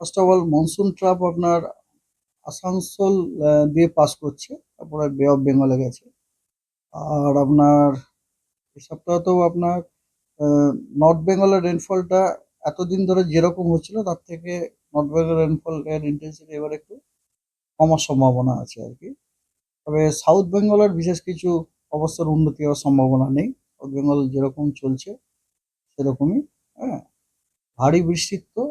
First of all monsoon trough আপনার আসানসোল দিয়ে pass করছে, তারপরে বে অফ বেঙ্গলে গেছে। আর আপনার এই সপ্তাহতেও আপনার নর্থ বেঙ্গলের রেনফলটা এতদিন ধরে যেরকম হচ্ছিল, তার থেকে নর্থ বেঙ্গল রেনফল এর ইন্টেন্সিটি এবার একটু কমার সম্ভাবনা আছে আর কি। তবে সাউথ বেঙ্গলের বিশেষ কিছু অবস্থার উন্নতি হওয়ার সম্ভাবনা নেই। সাউথ বেঙ্গল যেরকম চলছে, সেরকমই হ্যাঁ। ভারী বৃষ্টির তো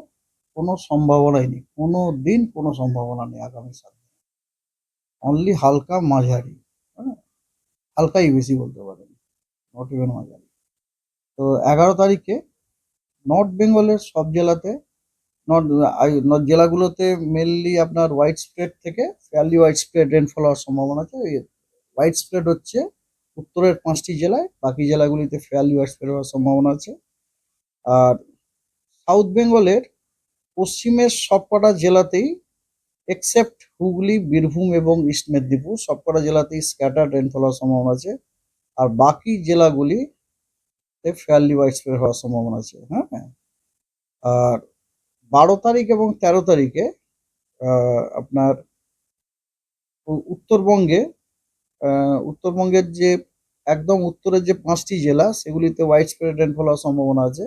কোনো সম্ভাবনাই নেই। কোনো দিন কোনো সম্ভাবনা নেই আগামী সাত দিন অনলি হালকা মাঝারি হ্যাঁ? হালকাই বেশি বলতে পারেন নট ইভেন মাঝারি। তো এগারো তারিখে নর্থ বেঙ্গলের সব জেলাতে নর্থ জেলাগুলোতে মেনলি আপনার হোয়াইট স্প্রেড থেকে ফেয়ারলি হোয়াইট স্প্রেড রেনফল হওয়ার সম্ভাবনা আছে। হোয়াইট স্প্রেড হচ্ছে উত্তরের পাঁচটি জেলায়, বাকি জেলাগুলিতে ফেয়ারলি হোয়াইট স্প্রেড হওয়ার সম্ভাবনা আছে। আর সাউথ বেঙ্গলের পশ্চিমের সবকটা জেলাতেই এক্সেপ্ট হুগলি, বীরভূম এবং ইস্ট মেদিনীপুর সবকটা জেলাতেই স্ক্যাটার রেনফল হওয়ার সম্ভাবনা আছে। আর বাকি জেলাগুলিতে ফেয়ারলি হোয়াইট স্প্রেড হওয়ার সম্ভাবনা আছে হ্যাঁ? আর বারো তারিখ এবং তেরো তারিখে আপনার উত্তরবঙ্গে উত্তরবঙ্গের যে, একদম উত্তরের যে পাঁচটি জেলা, সেগুলিতে হোয়াইট স্প্রেড রেনফল হওয়ার সম্ভাবনা আছে।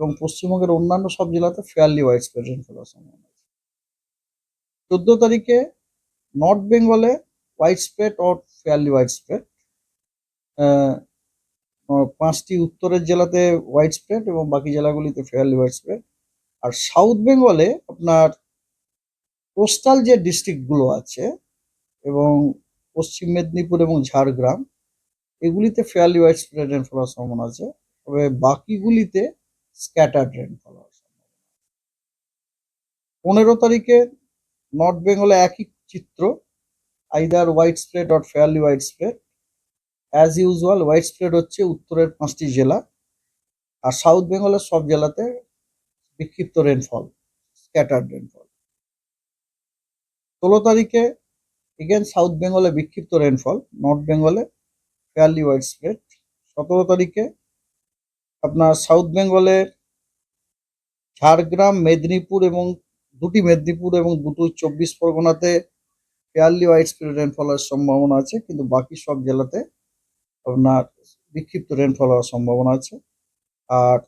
এবং পশ্চিমবঙ্গের অন্যান্য সব জেলাতে ফেয়ারলি হোয়াইট স্প্রেড রেনফল হওয়ার সম্ভাবনা আছে চোদ্দ তারিখে নর্থ বেঙ্গলে widespread or fairly widespread পাঁচটি উত্তরের জেলাতে হোয়াইট স্প্রেড এবং বাকি জেলাগুলিতে ফেয়ারলি হোয়াইট স্প্রেড আর সাউথ বেঙ্গলে আপনার কোস্টাল যে ডিস্ট্রিক্টগুলো আছে এবং পশ্চিম মেদিনীপুর এবং ঝাড়গ্রাম, এগুলিতে ফেয়ারলি হোয়াইট স্প্রেড রেনফল হওয়ার সম্ভাবনা আছে। তবে বাকিগুলিতে রেনফল হওয়ার সম্ভাবনা পনেরো তারিখে নর্থ বেঙ্গলে একই চিত্র either widespread or fairly widespread as usual widespread হচ্ছে উত্তরের পাঁচটি জেলা, আর সাউথ বেঙ্গলের সব জেলাতে বিক্ষিপ্ত রেনফল স্ক্যাটার্ড রেনফল ষোলো তারিখে এগেন সাউথ বেঙ্গলে বিক্ষিপ্ত রেনফল নর্থ বেঙ্গলে ফেয়ারলি হোয়াইট স্প্রেড সতেরো তারিখে আপনার সাউথ বেঙ্গলের ঝাড়গ্রাম, মেদিনীপুর এবং দুটি মেদিনীপুর এবং দুটো চব্বিশ পরগনাতে ফেয়ারলি হোয়াইট স্প্রেড রেনফলের সম্ভাবনা আছে, কিন্তু বাকি সব জেলাতে আপনার বিক্ষিপ্ত রেনফল হওয়ার সম্ভাবনা আছে। আর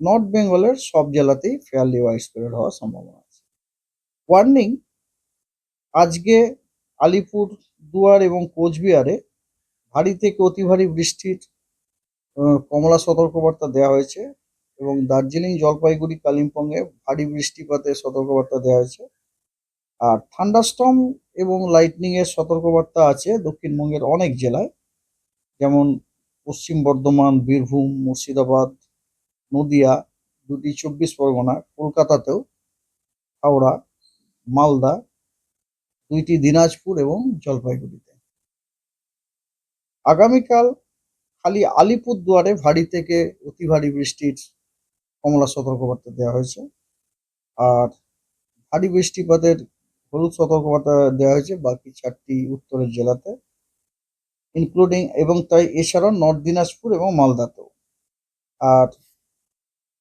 নর্থ বেঙ্গলের সব জেলাতেই ফেয়ারলি হোয়াইট স্প্রেড হওয়ার সম্ভাবনা আছে। ওয়ার্নিং আজকে আলিপুর দুয়ার এবং কোচবিহারে ভারী থেকে অতি ভারী বৃষ্টির কমলা সতর্কবার্তা দেওয়া হয়েছে এবং দার্জিলিং জলপাইগুড়ি কালিম্পংয়ে ভারী বৃষ্টিপাতের সতর্কবার্তা দেওয়া হয়েছে। আর থান্ডারস্টর্ম এবং লাইটনিং এর সতর্কবার্তা আছে দক্ষিণবঙ্গের অনেক জেলায়, যেমন পশ্চিম বর্ধমান, বীরভূম, মুর্শিদাবাদ, নদিয়া, দুটি চব্বিশ পরগনা, কলকাতাতেও, হাওড়া, মালদা, দুইটি দিনাজপুর এবং জলপাইগুড়িতে। আগামীকাল খালি আলিপুর দুয়ারে ভারী থেকে অতি ভারী বৃষ্টির কমলা সতর্কবার্তা দেওয়া হয়েছে। আর ভারী বৃষ্টিপাতের হলুদ সতর্কবার্তা দেওয়া হয়েছে বাকি চারটি উত্তরের জেলাতে ইনক্লুডিং এবং তাই এছাড়াও নর্থ দিনাজপুর এবং মালদাতেও। আর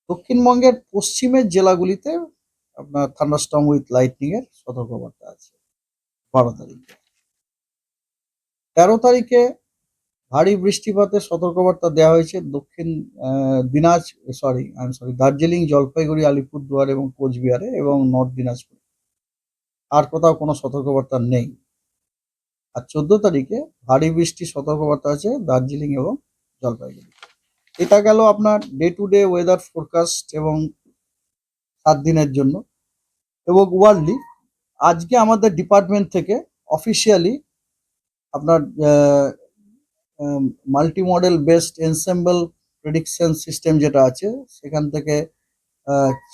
দক্ষিণবঙ্গের পশ্চিমের জেলাগুলিতে আপনার থান্ডারস্টর্ম উইথ লাইটনিং এর সতর্কবার্তা আছে। বারো তারিখে। তেরো তারিখে ভারী বৃষ্টিপাতের সতর্কবার্তা দেওয়া হয়েছে দক্ষিণ দিনাজ sorry I sorry Darjeeling, Jalpaiguri, Alipurduar এবং কোচবিহারে এবং নর্থ দিনাজপুর। আর কোথাও কোনো সতর্কবার্তা নেই। আর চোদ্দ তারিখে ভারী বৃষ্টির সতর্কবার্তা আছে দার্জিলিং এবং জলপাইগুড়ি। এটা গেল আপনার day to day weather forecast এবং সাত দিনের জন্য। এবং ওয়ার্ল্ডলি আজকে আমাদের ডিপার্টমেন্ট থেকে অফিসিয়ালি আপনার multi model based ensemble prediction system যেটা আছে, সেখান থেকে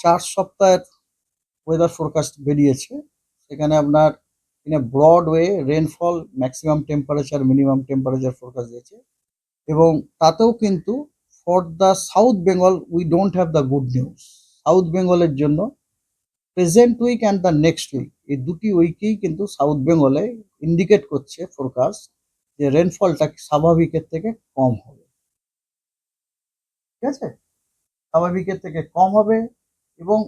চার সপ্তাহের ওয়েদার ফোরকাস্ট বেরিয়েছে। সেখানে আপনার in a broad way rainfall maximum temperature minimum temperature forecast দিয়েছে। এবং তাতেও কিন্তু for the south Bengal we don't have the good news south বেঙ্গলের জন্য present week and the next week এই দুটি উইকেই কিন্তু সাউথ বেঙ্গলে ইন্ডিকেট করছে ফোরকাস্ট যে রেনফলটা স্বাভাবিকের থেকে কম হবে। ঠিক আছে? স্বাভাবিকের থেকে কম হবে এবং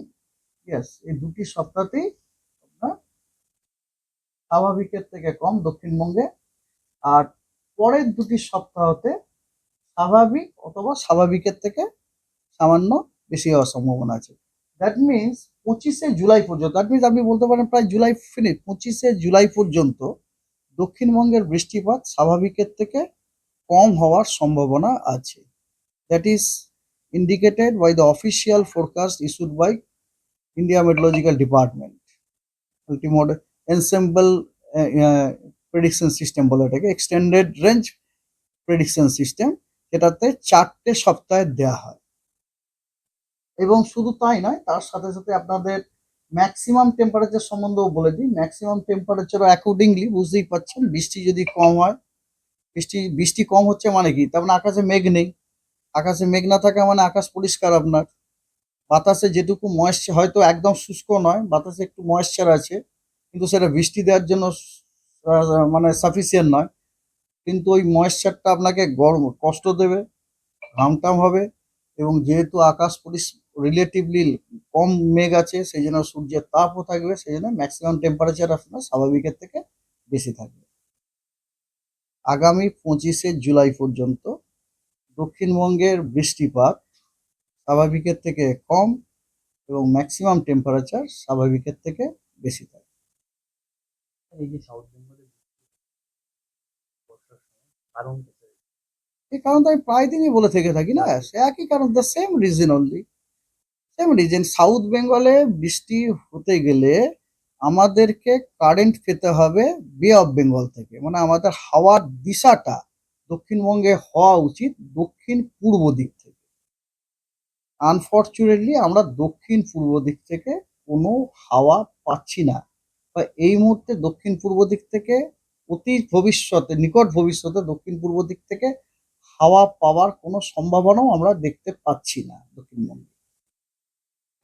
ইয়েস এই দুটি সপ্তাহতেই আপনার স্বাভাবিকের থেকে কম দক্ষিণবঙ্গে। আর পরের দুটি সপ্তাহতে স্বাভাবিক অথবা স্বাভাবিকের থেকে সামান্য বেশি হওয়ার সম্ভাবনা আছে। দ্যাট মিনস পঁচিশে জুলাই পর্যন্ত দ্যাট মিনস আপনি বলতে পারেন প্রায় জুলাই ফিনিশ পঁচিশে জুলাই পর্যন্ত দক্ষিণবঙ্গের বৃষ্টিপাত স্বাভাবিকের থেকে কম হওয়ার সম্ভাবনা আছে। That is indicated by the official forecast issued by India meteorological department ultimate ensemble prediction system বলে এটাকে এক্সটেন্ডেড রেঞ্জ প্রেডিকশন সিস্টেম যেটাতে চারটে সপ্তাহে দেওয়া হয়। এবং শুধু তাই নয়, তার সাথে সাথে আপনাদের ম্যাক্সিমাম টেম্পারেচার সম্বন্ধেও বলে দিই। ম্যাক্সিমাম টেম্পারেচারও অ্যাকর্ডিংলি বুঝতেই পারছেন, বৃষ্টি যদি কম হয়, বৃষ্টি বৃষ্টি কম হচ্ছে মানে কি? তার মানে আকাশে মেঘ নেই। আকাশে মেঘ না থাকা মানে আকাশ পরিষ্কার আপনার। বাতাসে যেটুকু ময়েশ্চার হয়তো একদম শুষ্ক নয়, বাতাসে একটু ময়েশ্চার আছে, কিন্তু সেটা বৃষ্টি দেওয়ার জন্য মানে সাফিসিয়েন্ট নয়। কিন্তু ওই ময়েশ্চারটা আপনাকে গরম, কষ্ট দেবে ঘামটাম হবে, এবং যেহেতু আকাশ পরিস রিলেটিভলি কম মেঘ আছে সেই জন্য সূর্যের তাপও থাকবে সেই জন্য ম্যাক্সিমাম টেম্পারেচার আপনার স্বাভাবিকের থেকে বেশি থাকবে। আগামী পঁচিশে জুলাই পর্যন্ত দক্ষিণবঙ্গের বৃষ্টিপাত স্বাভাবিকের থেকে কম এবং ম্যাক্সিমাম টেম্পারেচার স্বাভাবিকের থেকে বেশি থাকবে। এই যে সাউথ বেঙ্গলে কারণ এই কারণটা আমি প্রায় দিনই বলে থেকে থাকি না সে একই কারণ the same reason only same reason south বেঙ্গলে বৃষ্টি হতে গেলে আমাদেরকে কারেন্ট পেতে হবে বে অফ বেঙ্গল থেকে। মানে আমাদের হাওয়ার দিশাটা দক্ষিণবঙ্গে হওয়া উচিত, দক্ষিণ পূর্ব দিক থেকে। আনফর্চুনেটলি আমরা দক্ষিণ পূর্ব দিক থেকে কোনো হাওয়া পাচ্ছি না। বা এই মুহূর্তে দক্ষিণ পূর্ব দিক থেকে অতি ভবিষ্যতে, নিকট ভবিষ্যতে দক্ষিণ পূর্ব দিক থেকে হাওয়া পাওয়ার কোনো সম্ভাবনাও আমরা দেখতে পাচ্ছি না দক্ষিণবঙ্গে।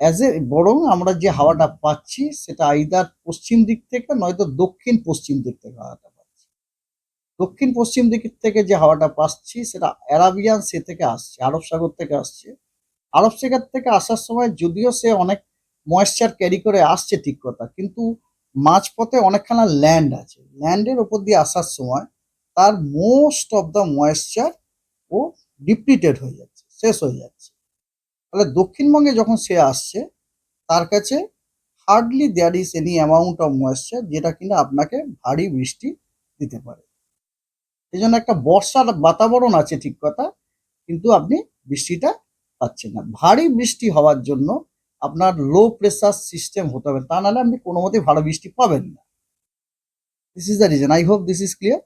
অ্যাজ এ বরং আমরা যে হাওয়াটা পাচ্ছি, সেটা আইদার পশ্চিম দিক থেকে নয়তো দক্ষিণ পশ্চিম দিক থেকে হাওয়াটা পাচ্ছি। দক্ষিণ পশ্চিম দিক থেকে যে হাওয়াটা পাচ্ছি, সেটা অ্যারাবিয়ান সে থেকে আসছে আরব সাগর থেকে আসছে। আরব সাগর থেকে আসার সময় যদিও সে অনেক ময়েশ্চার ক্যারি করে আসছে ঠিক কথা, কিন্তু মাঝপথে অনেকখানা ল্যান্ড আছে। ল্যান্ডের ওপর দিয়ে আসার সময় তার মোস্ট অফ দ্য ময়েশ্চার ও ডিপ্লিটেড হয়ে যাচ্ছে, শেষ হয়ে যাচ্ছে। তাহলে দক্ষিণবঙ্গে যখন সে আসছে, তার কাছে hardly there is any amount of moisture যেটা কিনা আপনাকে ভারী বৃষ্টি দিতে পারে। এই জন্য একটা বর্ষার বাতাবরণ আছে ঠিক কথা, কিন্তু আপনি বৃষ্টিটা পাচ্ছেন না। ভারী বৃষ্টি হওয়ার জন্য আপনার লো প্রেসার সিস্টেম হতে হবে, তা নাহলে আপনি কোনো মতেই ভালো বৃষ্টি পাবেন না। This is the reason I hope this is clear